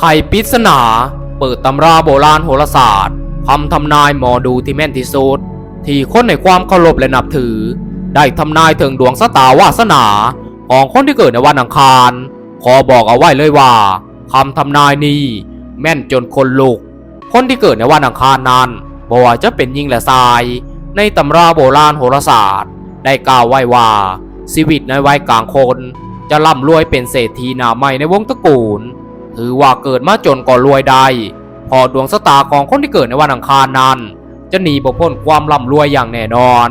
ไขปริศนาเปิดตำราโบราณโหราศาสตร์คำทำนายหมอดูที่แม่นที่สุดที่คนในความเคารพและนับถือ ได้ทำนายถึงดวงสตาวาสนา ของคนที่เกิดในวันอังคาร ขอบอกเอาไว้เลยว่าคำทำนายนี้แม่นจนคนลุก คนที่เกิดในวันอังคารนั้นบอกว่าจะเป็นยิงและทราย ในตำราโบราณโหราศาสตร์ ได้กล่าวไว้ว่าชีวิตในวัยกลางคน จะร่ำรวยเป็นเศรษฐีหนาใหม่ในวงตระกูล ถือว่าเกิดมาจนก็รวยได้พอดวงสตาของคนที่เกิดในวันอังคารนั้น จะหนีบ่พ้นความร่ำรวยอย่างแน่นอน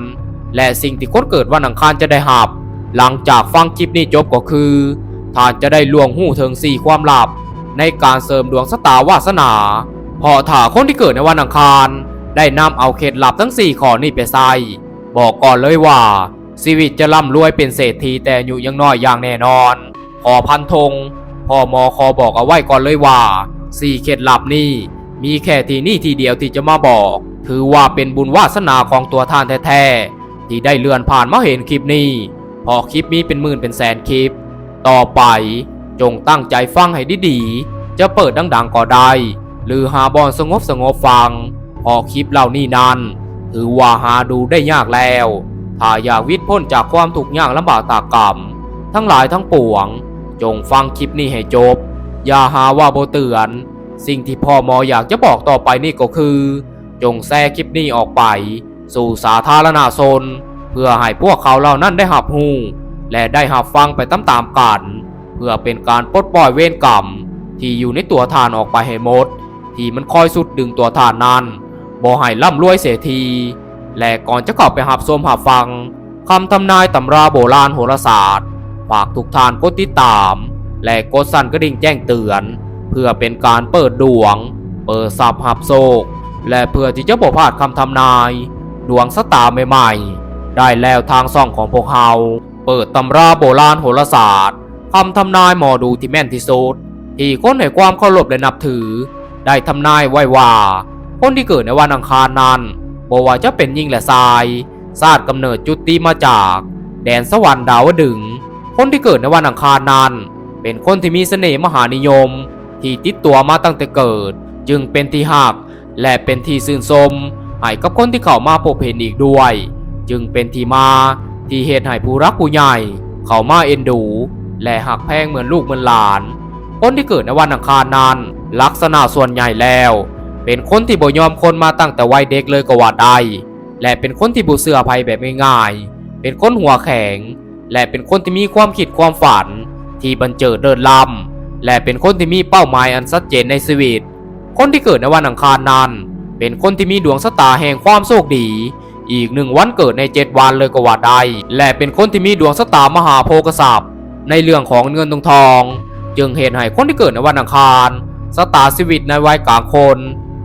และสิ่งที่คนเกิดวันอังคารจะได้หับ หลังจากฟังคลิปนี้จบก็คือท่านจะได้ลวงหู้ถึงสี่ความลับ ในการเสริมดวงสตาวาสนาพอถ้าคนที่เกิดในวันอังคาร ได้นำเอาเคล็ดลับทั้ง4ข้อนี้ไปใส่บอกก่อนเลยว่าชีวิตจะร่ำรวยเป็นเศรษฐีแต่อยู่ยังน้อยอย่างแน่นอน ขอพันธง พ่อมอคอบอกเอาไว้ก่อนเลยว่าสี่เคล็ดลับนี้มีแค่ที่นี่ทีเดียวที่จะมาบอก ถือว่าเป็นบุญวาสนาของตัวท่านแท้ๆที่ได้เลื่อนผ่านมาเห็นคลิปนี้ พอคลิปนี้เป็นหมื่นเป็นแสนคลิป ต่อไปจงตั้งใจฟังให้ดีๆ จะเปิดดังๆก็ได้ หรือหาบอนสงบสงบฟัง พอคลิปเหล่านี้นั้นถือว่าหาดูได้ยากแล้ว ถ้าอยากวิทย์พ้นจากความทุกข์ยากลำบากตากกรรม ทั้งหลายทั้งปวง จงฟังคลิปนี้ให้จบ อย่าหาว่าโบเตือน สิ่งที่พ่อหมออยากจะบอกต่อไปนี่ก็คือ จงแชร์คลิปนี้ออกไป สู่สาธารณชนเพื่อให้พวกเขาเหล่านั้นได้หับหูและได้หับฟังไปตามๆกัน เพื่อเป็นการปลดปล่อยเวรกรรม ที่อยู่ในตัวทานออกไปให้หมด ที่มันคอยสุดดึงตัวทานนั้นบ่ให้ร่ำรวยเสียที และก่อนจะเข้าไปหับชมหับฟังคำทำนายตำราโบราณโหราศาสตร์ ฝากทุกท่านกดติดตาม และกดสั่นกระดิ่งแจ้งเตือน เพื่อเป็นการเปิดดวง เปิดสับหับโศกและเพื่อที่จะบ่พลาดคำทำนาย ดวงสตาร์ใหม่ๆ ได้แล้วทางซ่องของพวกเราเปิดตำราโบราณโหราศาสตร์คำทำนายหมอดูที่แม่นที่สุดที่คนให้ความเคารพและนับถือ ได้ทำนายไว้ว่า คนที่เกิดในวันอังคารนั้นบอกว่าจะเป็นยิ่งและทรายศาสตร์กำเนิดจุติมาจาก แดนสวรรค์ดาวดึง คนที่เกิดในวันอังคารนั้น เป็นคนที่มีเสน่ห์มหานิยม ที่ติดตัวมาตั้งแต่เกิด จึงเป็นที่หัก และเป็นที่ซื่นชมให้กับคนที่เข้ามาพบเห็นอีกด้วย จึงเป็นที่มาที่เหตุให้ผู้รักผู้ใหญ่ เข้ามาเอ็นดู และหักแพงเหมือนลูกเหมือนหลาน คนที่เกิดในวันอังคารนั้น ลักษณะส่วนใหญ่แล้ว เป็นคนที่บ่ยอมคนมาตั้งแต่วัยเด็กเลยก็ว่าได้และเป็นคนที่บุเสือภัยแบบง่ายๆเป็นคนหัวแข็ง และเป็นคนที่มีความคิดความฝัน ที่บันเจิดเดินลำและเป็นคนที่มีเป้าหมายอันชัดเจนในชีวิต คนที่เกิดในวันอังคารนั้น เป็นคนที่มีดวงชะตาแห่งความโชคดี อีกหนึ่งวันเกิดในเจ็ดวันเลยก็ว่าได้ และเป็นคนที่มีดวงชะตามหาโภคทรัพย์ในเรื่องของเงินทองทอง จึงเหตุให้คนที่เกิดในวันอังคารชะตาชีวิตในวัยกลางคน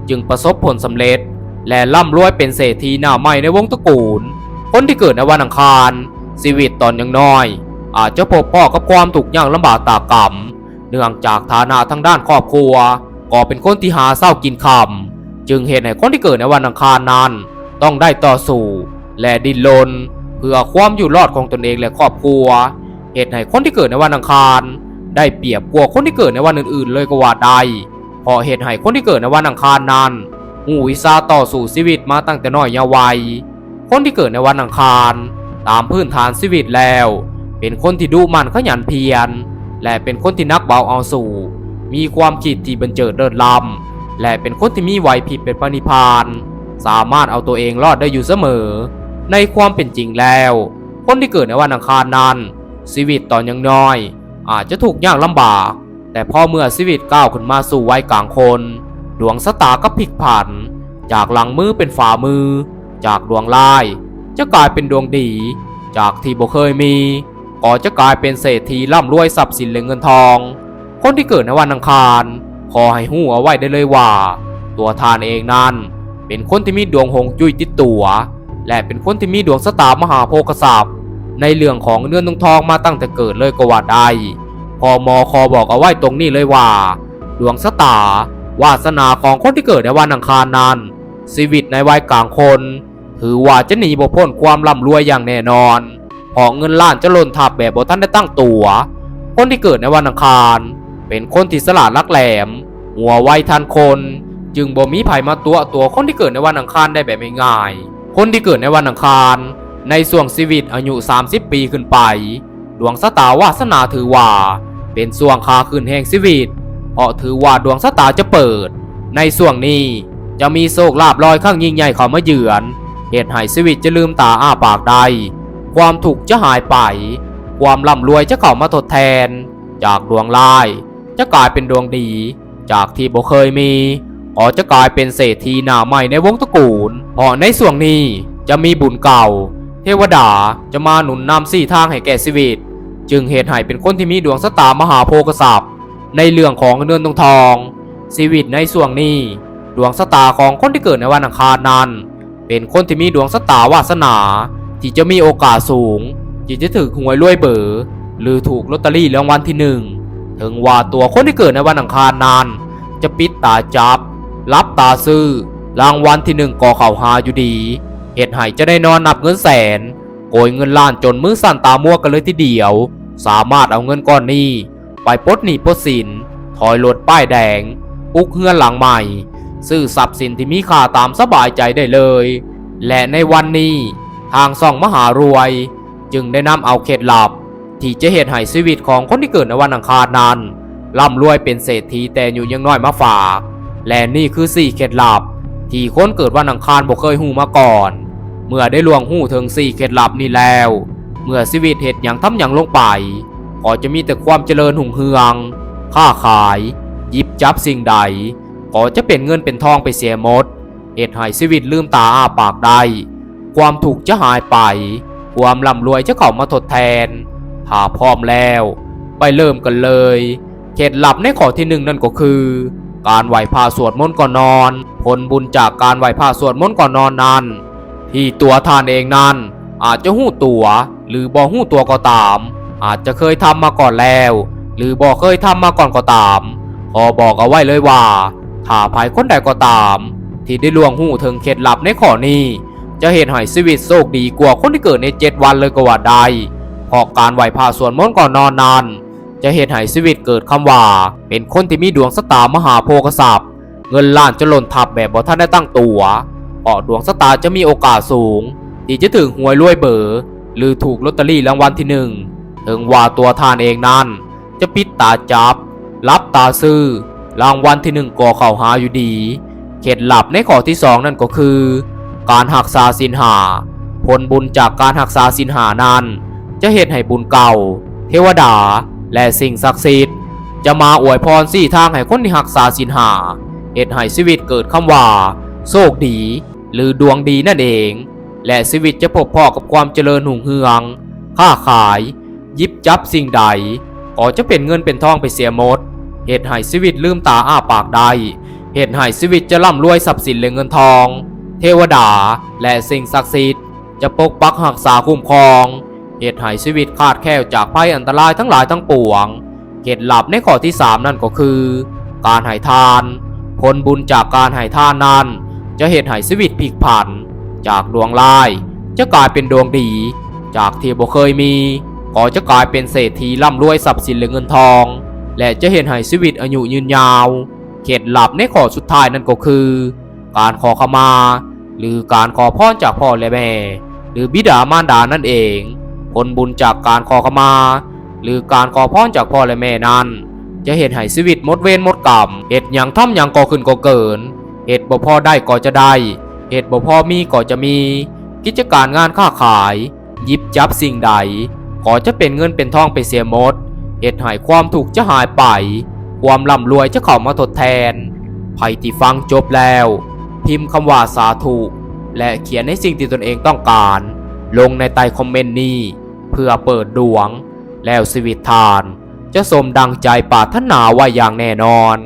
จึงประสบผลสำเร็จ และร่ำรวยเป็นเศรษฐีหน้าใหม่ในวงตระกูล คนที่เกิดในวันอังคาร ชีวิตตอนยังน้อย อาจจะพบพ่อกับความถูกข์ยากลำบากตากรรมเนื่องจากฐานะทางด้านครอบครัว ก็เป็นคนที่หาเศร้ากินคำจึงเหตุให้คนที่เกิดในวันอังคารนั้น ต้องได้ต่อสู้ และดิ้นรนเพื่อความอยู่รอดของตนเองและครอบครัว เหตุให้คนที่เกิดในวันอังคาร ได้เปรียบกว่าคนที่เกิดในวันอื่นๆ เลยก็ว่าได้เพราะเหตุให้คนที่เกิดในวันอังคารนั้นหูวิซาต่อสู่ชีวิตมาตั้งแต่น้อยเยาว์วัยคนที่เกิดในวันอังคาร ตามพื้นฐานชีวิตแล้ว เป็นคนที่ดูมันขยันเพียร และเป็นคนที่นักเบาเอาสู่ มีความคิดที่บันเจิดเลิศล้ำและเป็นคนที่มีไหวพริบเป็นปณิพาน สามารถเอาตัวเองรอดได้อยู่เสมอ ในความเป็นจริงแล้ว คนที่เกิดในวันอังคารนั้นชีวิตตอนยังน้อย อาจจะถูกยากลำบาก แต่พอเมื่อชีวิตก้าวขึ้นมาสู่วัยกลางคน ดวงสตาก็พลิกผัน จากหลังมือเป็นฝ่ามือ จากดวงลาย จะกลายเป็นดวงดี จากที่บ่เคยมีก็จะกลายเป็นเศรษฐีร่ำรวยทรัพย์สินและเงินทอง คนที่เกิดในวันอังคาร ขอให้หู้เอาไว้ได้เลยว่า ตัวทานเองนั้น เป็นคนที่มีดวงหงจุ้ยติดตัว และเป็นคนที่มีดวงสตามหาโภคทรัพย์ในเรื่องของเงินทองมาตั้งแต่เกิดเลยก็ว่าได้พอมอคอบอกเอาไว้ตรงนี้เลยว่า ดวงสตาวาสนาของคนที่เกิดในวันอังคารนั้นชีวิตในวัยกลางคน ถือว่าจะหนีบ่พ้นความร่ำรวยอย่างแน่นอนเพอเงินล้านจะล่นทับแบบบ่ท่านได้ตั้งตัว คนที่เกิดในวันอังคาร เป็นคนที่สลาดลักแหลม หัวไวทันคน จึงบ่มีภัยมาตัวตัวคนที่เกิดในวันอังคารได้แบบง่ายๆคนที่เกิดในวันอังคาร ในส่วงชีวิตอายุ 30 ปีขึ้นไป ดวงสตาวาสนาถือว่า เป็นส่วงคาขึ้นแห่งชีวิตเพราะถือว่าดวงสตาจะเปิด ในส่วงนี้จะมีโชคลาภลอยข้างยิ่งใหญ่เข้ามาเยือน เหตุให้ชีวิตจะลืมตาอ้าปากได้ ความถูกจะหายไป ความร่ำรวยจะเข้ามาทดแทน จากดวงร้าย จะกลายเป็นดวงดี จากที่บ่เคยมีอ๋อจะกลายเป็นเศรษฐีหน้าใหม่ในวงตระกูลเพราะในส่วงนี้จะมีบุญเก่า เทวดาจะมาหนุนนำสี่ทางให้แก่ชีวิต จึงเหตุให้เป็นคนที่มีดวงสตามหาโพกทรัพย์ในเรื่องของเงินทองทองชีวิตในส่วงนี้ ดวงสตาของคนที่เกิดในวันอังคารนั้น เป็นคนที่มีดวงสตาวาสนา ที่จะมีโอกาสสูง ที่จะถือหวยรวยเบอร์หรือถูกลอตเตอรี่รางวัลที่หนึ่งถึงว่าตัวคนที่เกิดในวันอังคารนั้นจะปิดตาจับ รับตาซื้อ รางวัลที่หนึ่งก่อเข่าหาอยู่ดีเหตุให้จะได้นอนนับเงินแสน โกยเงินล้านจนมือสั่นตามัวกันเลยทีเดียว สามารถเอาเงินก้อนนี้ ไปปลดหนี้ปลดสินถอยรถป้ายแดงปุกเฮือนหลังใหม่ ซื้อทรัพย์สินที่มีค่าตามสบายใจได้เลย และในวันนี้ทางส่องมหารวย จึงได้นำเอาเคล็ดลับ ที่จะเหตุให้ชีวิตของคนที่เกิดในวันอังคารนั้นร่ำรวยเป็นเศรษฐีแต่อยู่ยังน้อยมาฝาก และนี่คือสี่เคล็ดลับ ที่คนเกิดวันอังคารบ่เคยหูมาก่อน เมื่อได้ลวงหูถึงสี่เคล็ดลับนี้แล้ว เมื่อชีวิตเหตุอย่างทำอย่างลงไปก็จะมีแต่ความเจริญหุ่งเฮือง ค้าขาย หยิบจับสิ่งใด ก็จะเป็นเงินเป็นทองไปเสียหมดเหตุให้ชีวิตลืมตาอ้าปากได้ ความถูกจะหายไป ความร่ำรวยจะเข้ามาทดแทน ถ้าพร้อมแล้ว ไปเริ่มกันเลย เคล็ดลับในข้อที่หนึ่งนั่นก็คือ การไหว้พระสวดมนต์ก่อนนอน ผลบุญจากการไหว้พระสวดมนต์ก่อนนอนนั้น ที่ตัวท่านเองนั้น อาจจะหู้ตัว หรือบ่หู้ตัวก็ตาม อาจจะเคยทำมาก่อนแล้ว หรือบ่เคยทำมาก่อนก็ตามขอบอกเอาไว้เลยว่า ถ้าภายคนใดก็ตาม ที่ได้ลวงหูถึงเคล็ดลับในข้อนี้ จะเห็นให้ชีวิตโชคดีกว่าคนที่เกิดในเจ็ดวันเลยก็ว่าได้เพราะการไหวพระสวดมนต์ก่อนนอนนั้นจะเห็นให้ชีวิตเกิดคำว่า เป็นคนที่มีดวงสตามหาโพกทรัพย์เงินล้านจะหล่นทับแบบบ่ท่านได้ตั้งตัวเพราะดวงสตาร์จะมีโอกาสสูง ที่จะถึงหวยรวยเบอร์หรือถูกลอตเตอรี่รางวัลที่หนึ่งถึงว่าตัวทานเองนั้น จะปิดตาจับรับตาซื้อ รางวัลที่หนึ่งก่อเข่าหาอยู่ดีเคล็ดลับในข้อที่สองนั่นก็คือ การหักษาสินหา ผลบุญจากการหักษาสินหานั้น จะเหตุให้บุญเก่า เทวดา และสิ่งศักดิ์สิทธิ์ จะมาอวยพรสี่ทางให้คนที่หักษาสินหาเหตุให้ชีวิตเกิดคำว่า โชคดี หรือดวงดีนั่นเอง และชีวิตจะพบพ่อกับความเจริญหุ่งเฮือง ค้าขาย ยิบจับสิ่งใดก็จะเป็นเงินเป็นทองไปเสียหมด เหตุให้ชีวิตลืมตาอ้าปากได้ เหตุให้ชีวิตจะร่ำรวยทรัพย์สินและเงินทอง เทวดาและสิ่งศักดิ์สิทธิ์จะปกปักรักษาคุ้มครอง เหตุให้ชีวิตขาดแคล้วจากภัยอันตรายทั้งหลายทั้งปวงเคล็ดลับในข้อที่สามนั่นก็คือ การให้ทาน ผลบุญจากการให้ทานนั้น จะเหตุให้ชีวิตพลิกผัน จากดวงร้าย จะกลายเป็นดวงดี จากที่บ่เคยมี ก็จะกลายเป็นเศรษฐีร่ำรวยทรัพย์สินและเงินทอง และจะเห็นให้ชีวิตอายุยืนยาว เคล็ดลับในข้อสุดท้ายนั่นก็คือ การขอขมา หรือการขอพรจากพ่อและแม่ หรือบิดามารดานั่นเอง ผลบุญจากการขอขมา หรือการขอพรจากพ่อและแม่นั้น จะเห็นให้ชีวิตหมดเวรหมดกรรมเหตุอย่างทำอย่างก่อขึ้นก็เกินเหตุบ่พอได้ก็จะได้เหตุบ่พอมีก็จะมี กิจการงานค้าขายยิบจับสิ่งใดก็จะเป็นเงินเป็นทองไปเสียหมด เหตุหายความถูกจะหายไป ความร่ำรวยจะเข้ามาทดแทนใครที่ฟังจบแล้ว พิมพ์คำว่าสาธุ และเขียนในสิ่งที่ตนเองต้องการ ลงในใต้คอมเมนต์นี้ เพื่อเปิดดวง แล้วชีวิตทาน จะสมดังใจปรารถนาไว้อย่างแน่นอน